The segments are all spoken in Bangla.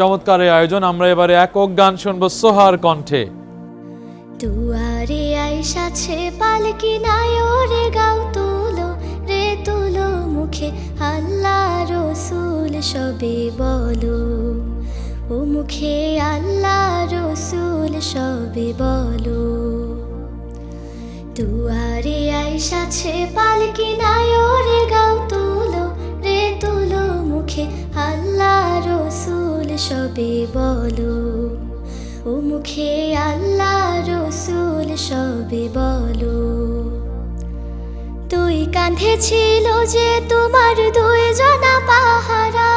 চমৎকার এই আয়োজন, আমরা এবারে একক গান শুনব সোহার কণ্ঠে। দুয়ারে আইসাছে পালকি ওরে গাও তুলো রে, তুলো মুখে। আল্লাহ রসুল সবে বলো, ও মুখে আল্লাহ রসুল সবে বলো। দুয়ারে আইসাছে পালকি নাই, ওরে গাও তুলো রে, তুলো মুখে। আল্লাহ রসুল সবে বলো, ও মুখে আল্লাহ রসুল সবে বলো। তুই কাঁধে ছিল যে তোমার দুই জনা পাহারা,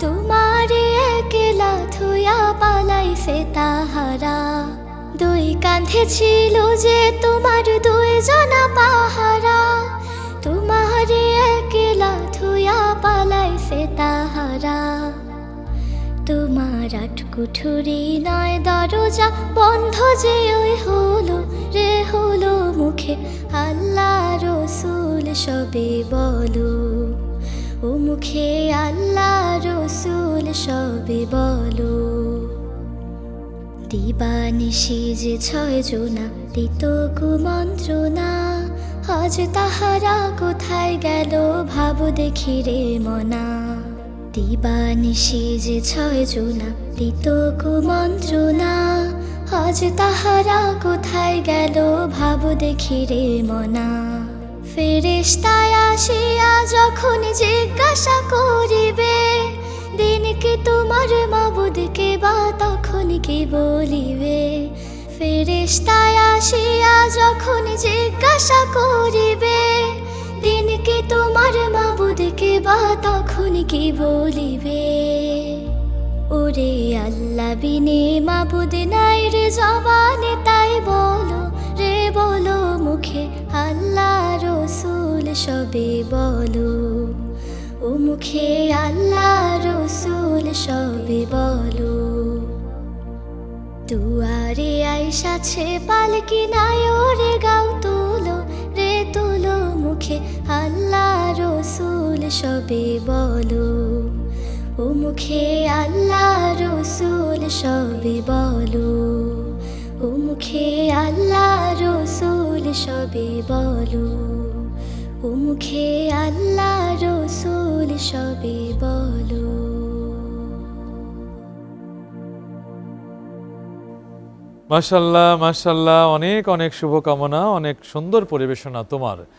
তোমার একলা থুয়া পালাইছে তাহারা। দুই কাঁধে ছিল যে তোমার দুই জনা পাহারা তোমার আট কুঠুরি নয় দরজা, বন্ধ যে ওই হলো রে, হলো মুখে আল্লাহ রসুল, সবে বলো। ও মুখে আল্লাহ রসুল, সবে বলো। দিবানিশি যে ছয় জোনা, দিত কুমন্ত্রণা, আজ তাহারা কোথায় গেল ভাব দেখি রে মনা। দিবানিশি যে ছয় জোনা, দিত কুমন্ত্রণা আজ তাহারা কোথায় গেল ভাব দেখি রে মনা। ফেরেশতায় আসিয়া যখন জিজ্ঞাসা করিবে, দিন কি তোমার মাবুদকে বা তখন কি বলিবে? ফেরেশতায় আসিয়া যখন জিজ্ঞাসা করিবে, দিন কি তোমার মাবুদকে বা তখন কি বলিবে। ওরে আল্লাহ, বিনে মাবুদ নাই রে জবানে, তাই বলো রে, বলো মুখে আল্লাহ রসুল সবে বলো। ও মুখে আল্লাহ রসুল সবে বলো। দুয়ারে আইসাছে পালকি নাই সবে বলো, ও মুখে আল্লাহ রসুল সবে বলো, ও মুখে আল্লাহ রসুল সবে বলো, ও মুখে আল্লাহ রসুল সবে বলো। মাশাল্লাহ মাশাল্লাহ, অনেক অনেক শুভকামনা, অনেক সুন্দর পরিবেশনা তোমার।